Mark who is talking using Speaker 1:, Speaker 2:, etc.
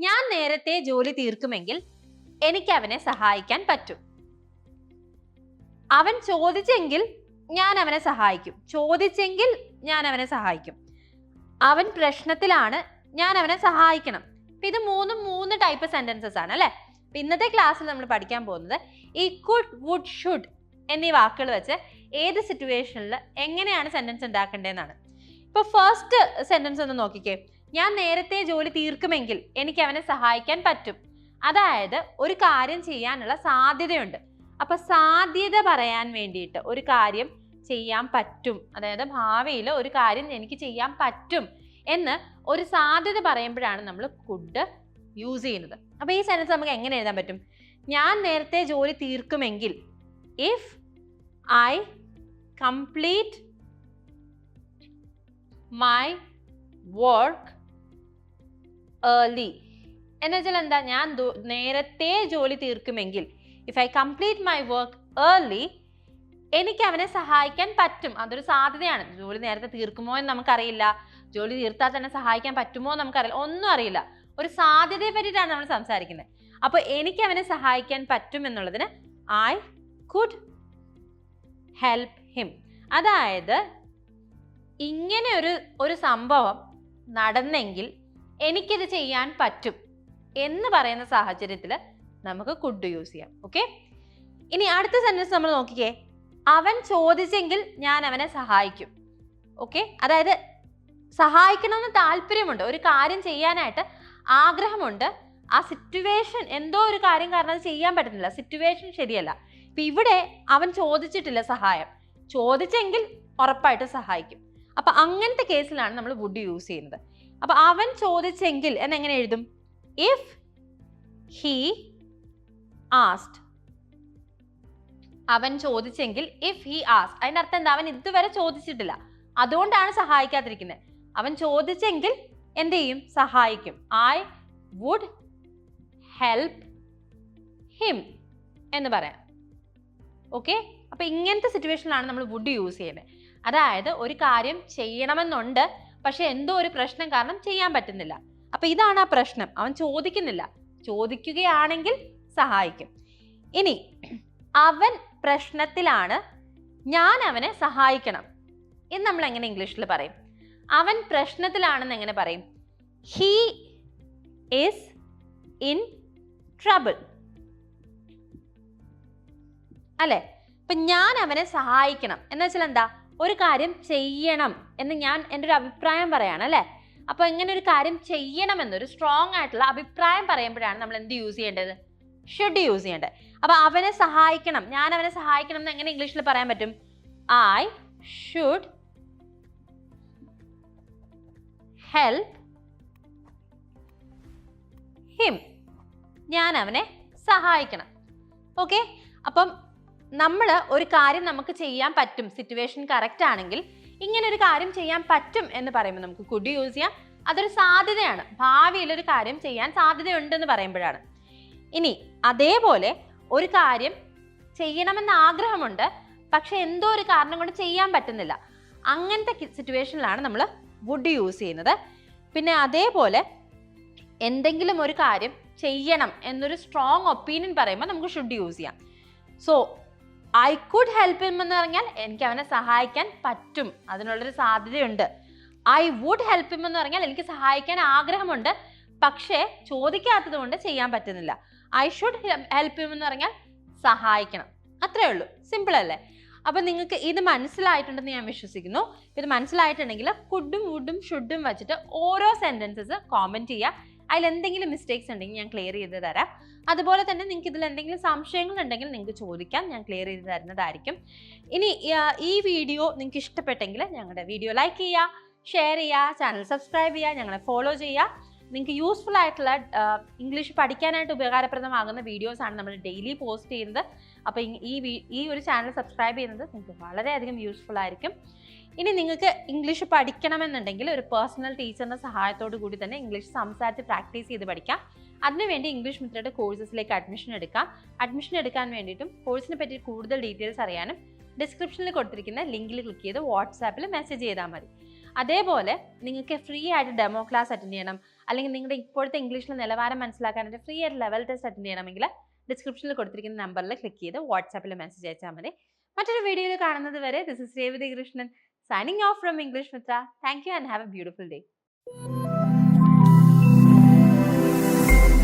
Speaker 1: ഞാൻ നേരത്തെ ജോലി തീർക്കുമെങ്കിൽ എനിക്ക് അവനെ സഹായിക്കാൻ പറ്റും. അവൻ ചോദിച്ചെങ്കിൽ ഞാൻ അവനെ സഹായിക്കും. ചോദിച്ചെങ്കിൽ ഞാൻ അവനെ സഹായിക്കും. അവൻ പ്രശ്നത്തിലാണ് ഞാൻ അവനെ സഹായിക്കണം. ഇത് മൂന്നും മൂന്ന് ടൈപ്പ് സെന്റൻസസ് ആണ് അല്ലെ? ഇന്നത്തെ ക്ലാസ്സിൽ നമ്മൾ പഠിക്കാൻ പോകുന്നത് ഈ കുഡ് വുഡ് ഷുഡ് എന്നീ വാക്കുകൾ വെച്ച് ഏത് സിറ്റുവേഷനിൽ എങ്ങനെയാണ് സെന്റൻസ് ഉണ്ടാക്കേണ്ടതെന്നാണ്. ഇപ്പൊ ഫസ്റ്റ് സെന്റൻസ് ഒന്ന് നോക്കിക്കേ. ഞാൻ നേരത്തെ ജോലി തീർക്കുമെങ്കിൽ എനിക്ക് അവനെ സഹായിക്കാൻ പറ്റും. അതായത് ഒരു കാര്യം ചെയ്യാനുള്ള സാധ്യതയുണ്ട്. അപ്പൊ സാധ്യത പറയാൻ വേണ്ടിയിട്ട് ഒരു കാര്യം ചെയ്യാൻ പറ്റും. അതായത് ഭാവിയിൽ ഒരു കാര്യം എനിക്ക് ചെയ്യാൻ പറ്റും എന്ന് ഒരു സാധ്യത പറയുമ്പോഴാണ് നമ്മൾ കുഡ് യൂസ് ചെയ്യുന്നത്. അപ്പൊ ഈ സെന്റൻസ് നമുക്ക് എങ്ങനെ എഴുതാൻ പറ്റും? ഞാൻ നേരത്തെ ജോലി തീർക്കുമെങ്കിൽ if I complete my work early എന്നുവെച്ചാൽ എന്താ? ഞാൻ നേരത്തെ ജോലി തീർക്കുമെങ്കിൽ if I complete my work early എനിക്ക് അവനെ സഹായിക്കാൻ പറ്റും. അതൊരു സാധ്യതയാണ്. ജോലി നേരത്തെ തീർക്കുമോ എന്ന് നമുക്കറിയില്ല. ജോലി തീർത്താൽ തന്നെ സഹായിക്കാൻ പറ്റുമോ എന്ന് നമുക്കറിയില്ല. ഒന്നും അറിയില്ല. ഒരു സാധ്യതയെ പറ്റിയിട്ടാണ് നമ്മൾ സംസാരിക്കുന്നത്. അപ്പോൾ എനിക്ക് അവനെ സഹായിക്കാൻ പറ്റും എന്നുള്ളതിന് ഐ കുഡ് ഹെൽപ്പ് ഹിം അതായത് ഇങ്ങനെ ഒരു ഒരു സംഭവം നടന്നെങ്കിൽ എനിക്കിത് ചെയ്യാൻ പറ്റും എന്ന് പറയുന്ന സാഹചര്യത്തിൽ നമുക്ക് കുഡ് യൂസ് ചെയ്യാം ഓക്കെ ഇനി അടുത്ത സെന്റൻസ് നമ്മൾ നോക്കിക്കേ. അവൻ ചോദിച്ചെങ്കിൽ ഞാൻ അവനെ സഹായിക്കും ഓക്കെ അതായത് സഹായിക്കണമെന്ന് താല്പര്യമുണ്ട് ഒരു കാര്യം ചെയ്യാനായിട്ട് ആഗ്രഹമുണ്ട്. ആ സിറ്റുവേഷൻ എന്തോ ഒരു കാര്യം കാരണം അത് ചെയ്യാൻ പറ്റുന്നില്ല. സിറ്റുവേഷൻ ശരിയല്ല. ഇപ്പം ഇവിടെ അവൻ ചോദിച്ചിട്ടില്ല സഹായം. ചോദിച്ചെങ്കിൽ ഉറപ്പായിട്ട് സഹായിക്കും. അപ്പം അങ്ങനത്തെ കേസിലാണ് നമ്മൾ വുഡ് യൂസ് ചെയ്യുന്നത്. അപ്പൊ അവൻ ചോദിച്ചെങ്കിൽ എന്നെങ്ങനെ എഴുതും? ഇഫ് ഹീ ആസ്റ്റ് അവൻ ചോദിച്ചെങ്കിൽ ഇഫ് ഹി ആസ്റ്റ് അതിന്റെ അർത്ഥം എന്താ? അവൻ ഇതുവരെ ചോദിച്ചിട്ടില്ല. അതുകൊണ്ടാണ് സഹായിക്കാതിരിക്കുന്നത് അവൻ ചോദിച്ചെങ്കിൽ എന്ത് ചെയ്യും? സഹായിക്കും. ഐ വുഡ് ഹെൽപ്പ് ഹിം എന്ന് പറയാം. ഓക്കെ അപ്പൊ ഇങ്ങനത്തെ സിറ്റുവേഷനിലാണ് നമ്മൾ വുഡ് യൂസ് ചെയ്യുന്നത് അതായത് ഒരു കാര്യം ചെയ്യണമെന്നുണ്ട്. പക്ഷെ എന്തോ ഒരു പ്രശ്നം കാരണം ചെയ്യാൻ പറ്റുന്നില്ല. അപ്പൊ ഇതാണ് ആ പ്രശ്നം. അവൻ ചോദിക്കുന്നില്ല. ചോദിക്കുകയാണെങ്കിൽ സഹായിക്കും. ഇനി അവൻ പ്രശ്നത്തിലാണ് ഞാൻ അവനെ സഹായിക്കണം. എന്ന് നമ്മൾ എങ്ങനെ ഇംഗ്ലീഷിൽ പറയും? അവൻ പ്രശ്നത്തിലാണെന്ന് എങ്ങനെ പറയും? ഹീ ഈസ് ഇൻ ട്രബിൾ അല്ലെ? ഇപ്പൊ ഞാൻ അവനെ സഹായിക്കണം. എന്ന് വെച്ചാൽ എന്താ? ഒരു കാര്യം ചെയ്യണം. എന്ന് ഞാൻ എന്റെ ഒരു അഭിപ്രായം പറയാണ് അല്ലേ? അപ്പോൾ ഇങ്ങനെ ഒരു കാര്യം ചെയ്യണമെന്നൊരു സ്ട്രോങ് ആയിട്ടുള്ള അഭിപ്രായം പറയുമ്പോഴാണ് നമ്മൾ എന്ത് യൂസ് ചെയ്യേണ്ടത്? ഷുഡ് യൂസ് ചെയ്യേണ്ടത്. അപ്പോൾ അവനെ സഹായിക്കണം. ഞാൻ അവനെ സഹായിക്കണം എന്ന് എങ്ങനെ ഇംഗ്ലീഷിൽ പറയാൻ പറ്റും? ഐ ഷുഡ് ഹെൽപ്പ് ഹിം ഞാൻ അവനെ സഹായിക്കണം. ഓക്കെ അപ്പം നമ്മൾ ഒരു കാര്യം നമുക്ക് ചെയ്യാൻ പറ്റും. സിറ്റുവേഷൻ കറക്റ്റ് ആണെങ്കിൽ ഇങ്ങനെ ഒരു കാര്യം ചെയ്യാൻ പറ്റും എന്ന് പറയുമ്പോൾ നമുക്ക് കുഡ് യൂസ് ചെയ്യാം. അതൊരു സാധ്യതയാണ്. ഭാവിയിൽ ഒരു കാര്യം ചെയ്യാൻ സാധ്യതയുണ്ടെന്ന് പറയുമ്പോഴാണ്. ഇനി അതേപോലെ ഒരു കാര്യം ചെയ്യണമെന്ന് ആഗ്രഹമുണ്ട്. പക്ഷെ എന്തോ ഒരു കാരണം കൊണ്ട് ചെയ്യാൻ പറ്റുന്നില്ല. അങ്ങനത്തെ സിറ്റുവേഷനിലാണ് നമ്മൾ വുഡ് യൂസ് ചെയ്യുന്നത്. പിന്നെ അതേപോലെ എന്തെങ്കിലും ഒരു കാര്യം ചെയ്യണം എന്നൊരു സ്ട്രോങ് ഒപ്പീനിയൻ പറയുമ്പോൾ നമുക്ക് ഷുഡ് യൂസ് ചെയ്യാം. So I could help him എന്ന് പറഞ്ഞാൽ എനിക്ക് അവനെ സഹായിക്കാൻ പറ്റും. അതിനുള്ളൊരു സാധ്യതയുണ്ട്. ഐ വുഡ് ഹെൽപ്പ് ഹിം എന്ന് പറഞ്ഞാൽ എനിക്ക് സഹായിക്കാൻ ആഗ്രഹമുണ്ട്. പക്ഷേ ചോദിക്കാത്തത് കൊണ്ട് ചെയ്യാൻ പറ്റുന്നില്ല. ഐ ഷുഡ് ഹെൽപ്പ് ഹിം എന്ന് പറഞ്ഞാൽ സഹായിക്കണം. അത്രേ ഉള്ളൂ. സിമ്പിൾ അല്ലേ? അപ്പം നിങ്ങൾക്ക് ഇത് മനസ്സിലായിട്ടുണ്ടെന്ന് ഞാൻ വിശ്വസിക്കുന്നു. ഇത് മനസ്സിലായിട്ടുണ്ടെങ്കിൽ കുഡും വുഡും ഷുഡും വെച്ചിട്ട് ഓരോ സെന്റൻസസ് കോമന്റ് ചെയ്യുക. അതിൽ എന്തെങ്കിലും മിസ്റ്റേക്സ് ഉണ്ടെങ്കിൽ ഞാൻ ക്ലിയർ ചെയ്ത് തരാം. അതുപോലെ തന്നെ നിങ്ങൾക്ക് ഇതിൽ എന്തെങ്കിലും സംശയങ്ങൾ ഉണ്ടെങ്കിൽ നിങ്ങൾക്ക് ചോദിക്കാം. ഞാൻ ക്ലിയർ ചെയ്ത് തരുന്നതായിരിക്കും. ഇനി ഈ വീഡിയോ നിങ്ങൾക്ക് ഇഷ്ടപ്പെട്ടെങ്കിൽ ഞങ്ങളുടെ വീഡിയോ ലൈക്ക് ചെയ്യുക ഷെയർ ചെയ്യുക ചാനൽ സബ്സ്ക്രൈബ് ചെയ്യുക ഞങ്ങളെ ഫോളോ ചെയ്യുക നിങ്ങൾക്ക് യൂസ്ഫുൾ ആയിട്ടുള്ള ഇംഗ്ലീഷ് പഠിക്കാനായിട്ട് ഉപകാരപ്രദമാകുന്ന വീഡിയോസ് ആണ് നമ്മൾ ഡെയിലി പോസ്റ്റ് ചെയ്യുന്നത്. അപ്പോൾ ഈ ഈ ഒരു ചാനൽ സബ്സ്ക്രൈബ് ചെയ്യുന്നത് നിങ്ങൾക്ക് വളരെയധികം യൂസ്ഫുൾ ആയിരിക്കും. ഇനി നിങ്ങൾക്ക് ഇംഗ്ലീഷ് പഠിക്കണമെന്നുണ്ടെങ്കിൽ ഒരു പേഴ്സണൽ ടീച്ചറിന്റെ സഹായത്തോടു കൂടി തന്നെ ഇംഗ്ലീഷ് സംസാരിച്ച് പ്രാക്ടീസ് ചെയ്ത് പഠിക്കാം. അതിനുവേണ്ടി ഇംഗ്ലീഷ് മിത്രയുടെ കോഴ്സസിലേക്ക് അഡ്മിഷൻ എടുക്കാം. അഡ്മിഷൻ എടുക്കാൻ വേണ്ടിയിട്ടും കോഴ്സിനെ പറ്റി കൂടുതൽ ഡീറ്റെയിൽസ് അറിയാനും ഡിസ്ക്രിപ്ഷനിൽ കൊടുത്തിരിക്കുന്ന ലിങ്കിൽ ക്ലിക്ക് ചെയ്ത് വാട്സാപ്പിൽ മെസ്സേജ് ചെയ്താൽ മതി. അതേപോലെ നിങ്ങൾക്ക് ഫ്രീ ആയിട്ട് ഡെമോ ക്ലാസ് അറ്റൻഡ് ചെയ്യണം. അല്ലെങ്കിൽ നിങ്ങളുടെ ഇപ്പോഴത്തെ ഇംഗ്ലീഷിലെ നിലവാരം മനസ്സിലാക്കാനായിട്ട് ഫ്രീ ആയിട്ട് ലെവൽ ടെസ്റ്റ് അറ്റൻഡ് ചെയ്യണമെങ്കിൽ ഡിസ്ക്രിപ്ഷനിൽ കൊടുത്തിരിക്കുന്ന നമ്പറിൽ ക്ലിക്ക് ചെയ്ത് വാട്സാപ്പിൽ മെസ്സേജ് അയച്ചാൽ മതി. മറ്റൊരു വീഡിയോയിൽ കാണുന്നത് വരെ this is Revathi Krishnan signing off from English Mitra. Thank you and have a beautiful day